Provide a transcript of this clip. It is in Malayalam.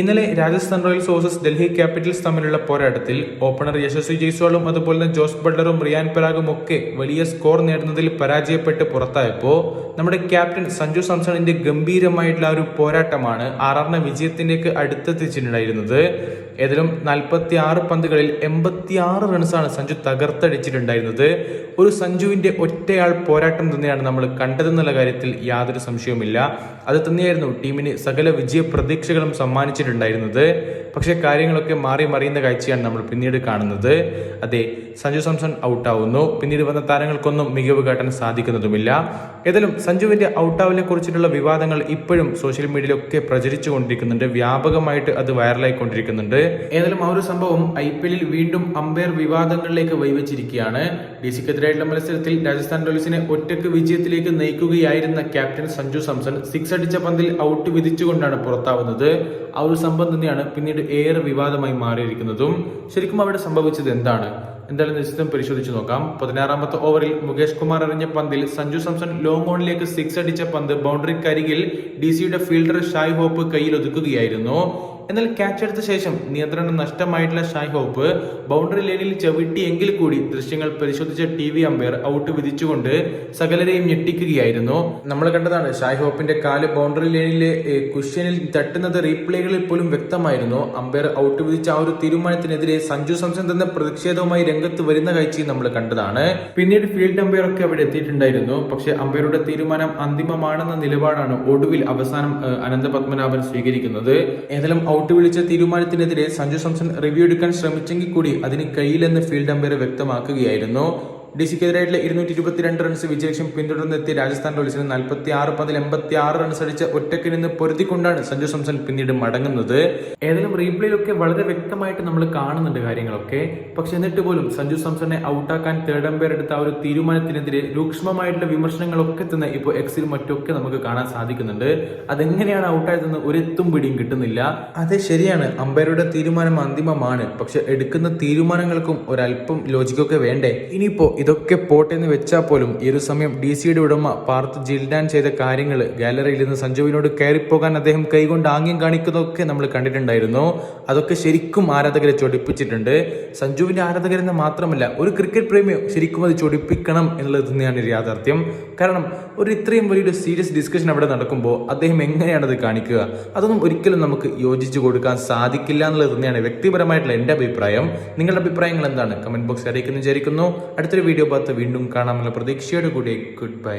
ഇന്നലെ Rajasthan Royals versus Delhi Capitals തമ്മിലുള്ള പോരാട്ടത്തിൽ ഓപ്പണർ യശസ്വി ജയ്സ്വാളും അതുപോലെ തന്നെ ജോസ് ബട്ട്ലറും റിയാൻ പരാഗും ഒക്കെ വലിയ സ്കോർ നേടുന്നതിൽ പരാജയപ്പെട്ട് പുറത്തായപ്പോൾ നമ്മുടെ ക്യാപ്റ്റൻ സഞ്ജു സാംസണിന്റെ ഗംഭീരമായിട്ടുള്ള ഒരു പോരാട്ടമാണ് ആർ ആറിനെ വിജയത്തിലേക്ക് അടുത്തെത്തിച്ചിട്ടുണ്ടായിരുന്നത്. ഏതായാലും നാൽപ്പത്തി ആറ് പന്തുകളിൽ എൺപത്തി ആറ് റൺസാണ് സഞ്ജു തകർത്തടിച്ചിട്ടുണ്ടായിരുന്നത്. ഒരു സഞ്ജുവിന്റെ ഒറ്റയാൾ പോരാട്ടം തന്നെയാണ് നമ്മൾ കണ്ടതെന്നുള്ള കാര്യത്തിൽ യാതൊരു സംശയവുമില്ല. അത് തന്നെയായിരുന്നു ടീമിന് സകല വിജയ പ്രതീക്ഷകളും സമ്മാനിച്ചിട്ടുണ്ടായിരുന്നത് പക്ഷേ കാര്യങ്ങളൊക്കെ മാറി മറിയുന്ന കാഴ്ചയാണ് നമ്മൾ പിന്നീട് കാണുന്നത്. അതെ സഞ്ജു സാംസൺ ഔട്ടാവുന്നു പിന്നീട് വന്ന താരങ്ങൾക്കൊന്നും മികവ് കാട്ടാൻ സാധിക്കുന്നതുമില്ല. ഏതായാലും സഞ്ജുവിന്റെ ഔട്ടാവിനെ കുറിച്ചിട്ടുള്ള വിവാദങ്ങൾ ഇപ്പോഴും സോഷ്യൽ മീഡിയയിലൊക്കെ പ്രചരിച്ചു കൊണ്ടിരിക്കുന്നുണ്ട് വ്യാപകമായിട്ട് അത് വൈറലായി കൊണ്ടിരിക്കുന്നുണ്ട് ഏതായാലും ആ ഒരു സംഭവം ഐ പി എല്ലിൽ വീണ്ടും അമ്പയർ വിവാദങ്ങളിലേക്ക് വൈവച്ചിരിക്കുകയാണ് ഡി സിക്കെതിരായിട്ടുള്ള മത്സരത്തിൽ രാജസ്ഥാൻ റോയൽസിനെ ഒറ്റയ്ക്ക് വിജയത്തിലേക്ക് നയിക്കുകയായിരുന്ന ക്യാപ്റ്റൻ സഞ്ജു സാംസൺ സിക്സ് അടിച്ച പന്തിൽ ഔട്ട് വിധിച്ചുകൊണ്ടാണ് പുറത്താവുന്നത്. ആ ഒരു സംഭവം തന്നെയാണ് പിന്നീട് ഏറെ വിവാദമായി മാറിയിരിക്കുന്നതും. ശരിക്കും അവിടെ സംഭവിച്ചത് എന്താണ്? എന്തായാലും നിശ്ചിതം പരിശോധിച്ച് നോക്കാം. പതിനാറാമത്തെ ഓവറിൽ മുകേഷ് കുമാർ എറിഞ്ഞ പന്തിൽ സഞ്ജു സാംസൺ ലോങ് ഓണിലേക്ക് സിക്സ് അടിച്ച പന്ത് ബൗണ്ടറിക്കരികിൽ ഡി സിയുടെ ഫീൽഡർ ഷായ് ഹോപ്പ് കയ്യിൽ ഒതുക്കുകയായിരുന്നു എന്നാൽ ക്യാച്ച് എടുത്ത ശേഷം നിയന്ത്രണം നഷ്ടമായിട്ടുള്ള ഷായ് ഹോപ്പ് ബൗണ്ടറി ലൈനിൽ ചവിട്ടിയെങ്കിൽ കൂടി ദൃശ്യങ്ങൾ പരിശോധിച്ച ടി വി അമ്പയർ ഔട്ട് വിധിച്ചുകൊണ്ട് സകലരെയും ഞെട്ടിക്കുകയായിരുന്നു. നമ്മൾ കണ്ടതാണ് ഷായ് ഹോപ്പിന്റെ കാൽ ബൗണ്ടറി ലൈനിലെ കുഷ്യനിൽ തട്ടുന്നത് റീപ്ലേകളിൽ പോലും വ്യക്തമായിരുന്നു. അമ്പയർ ഔട്ട് വിധിച്ച ആ ഒരു തീരുമാനത്തിനെതിരെ സഞ്ജു സംസൻ തന്നെ പ്രതിഷേധവുമായി രംഗത്ത് വരുന്ന കാഴ്ചയും നമ്മൾ കണ്ടതാണ്. പിന്നീട് ഫീൽഡ് അമ്പയർ ഒക്കെ അവിടെ എത്തിയിട്ടുണ്ടായിരുന്നു. പക്ഷെ അമ്പയറുടെ തീരുമാനം അന്തിമമാണെന്ന നിലപാടാണ് ഒടുവിൽ അവസാനം അനന്ത പത്മനാഭൻ സ്വീകരിക്കുന്നത്. ഏതായാലും ഔട്ട് വിളിച്ച തീരുമാനത്തിനെതിരെ സഞ്ജു സാംസൺ റിവ്യൂ എടുക്കാൻ ശ്രമിച്ചെങ്കിൽ കൂടി അതിന് കഴിയില്ലെന്ന് ഫീൽഡ് അമ്പയർ വ്യക്തമാക്കുകയായിരുന്നു. ഡി സിക്കെതിരായിട്ടുള്ള ഇരുന്നൂറ്റി ഇരുപത്തിരണ്ട് റൺസ് വിജയലക്ഷ്യം പിന്തുടർന്നെത്തിയ രാജസ്ഥാൻ റോയൽസിന് നാൽപ്പത്തി ആറ് പതിൽ എൺപത്തി ആറ് റൺസ് അടിച്ച ഒറ്റയ്ക്ക് നിന്ന് പൊരുത്തിക്കൊണ്ടാണ് സഞ്ജു സാംസൺ പിന്നീട് മടങ്ങുന്നത്. ഏതായാലും റീപ്ലേയിലൊക്കെ വളരെ വ്യക്തമായിട്ട് നമ്മൾ കാണുന്നുണ്ട് കാര്യങ്ങളൊക്കെ. പക്ഷെ എന്നിട്ട് പോലും സഞ്ജു സാംസണെ ഔട്ടാക്കാൻ തേർഡ് അമ്പയർ എടുത്ത ആ ഒരു തീരുമാനത്തിനെതിരെ രൂക്ഷമായിട്ടുള്ള വിമർശനങ്ങളൊക്കെ തന്നെ ഇപ്പോൾ എക്സിലും മറ്റൊക്കെ നമുക്ക് കാണാൻ സാധിക്കുന്നുണ്ട്. അതെങ്ങനെയാണ് ഔട്ടായതെന്ന് ഒരെത്തും പിടിയും കിട്ടുന്നില്ല. അതെ ശരിയാണ്. അമ്പയറുടെ തീരുമാനം അന്തിമമാണ്. പക്ഷെ എടുക്കുന്ന തീരുമാനങ്ങൾക്കും ഒരല്പം ലോജിക്കൊക്കെ വേണ്ടേ? ഇനിയിപ്പോ ഇതൊക്കെ പോട്ടെന്ന് വെച്ചാൽ പോലും ഈ ഒരു സമയം ഡി സിയുടെ ഉടമ പാർത്ത് ജിൽഡാൻ ചെയ്ത കാര്യങ്ങൾ ഗാലറിയിൽ നിന്ന് സഞ്ജുവിനോട് കയറിപ്പോകാൻ അദ്ദേഹം കൈകൊണ്ട് ആംഗ്യം കാണിക്കുന്നതൊക്കെ നമ്മൾ കണ്ടിട്ടുണ്ടായിരുന്നു. അതൊക്കെ ശരിക്കും ആരാധകരെ ചൊടിപ്പിച്ചിട്ടുണ്ട്. സഞ്ജുവിന്റെ ആരാധകരെന്ന് മാത്രമല്ല ഒരു ക്രിക്കറ്റ് പ്രേമിയോ ശരിക്കും അത് ചൊടിപ്പിക്കണം എന്നുള്ളത് തന്നെയാണ് യാഥാർത്ഥ്യം. കാരണം ഒരു ഇത്രയും വലിയൊരു സീരിയസ് ഡിസ്കഷൻ അവിടെ നടക്കുമ്പോൾ അദ്ദേഹം എങ്ങനെയാണ് അത് കാണിക്കുക? അതൊന്നും ഒരിക്കലും നമുക്ക് യോജിച്ചു കൊടുക്കാൻ സാധിക്കില്ല എന്നുള്ളത് തന്നെയാണ് വ്യക്തിപരമായിട്ടുള്ള എന്റെ അഭിപ്രായം. നിങ്ങളുടെ അഭിപ്രായങ്ങൾ എന്താണ്? കമന്റ് ബോക്സിൽ അറിയിക്കുന്നു വിചാരിക്കുന്നു. അടുത്തൊരു വീഡിയോ ഭാഗത്ത് വീണ്ടും കാണാമെന്നുള്ള പ്രതീക്ഷയോടുകൂടി ഗുഡ് ബൈ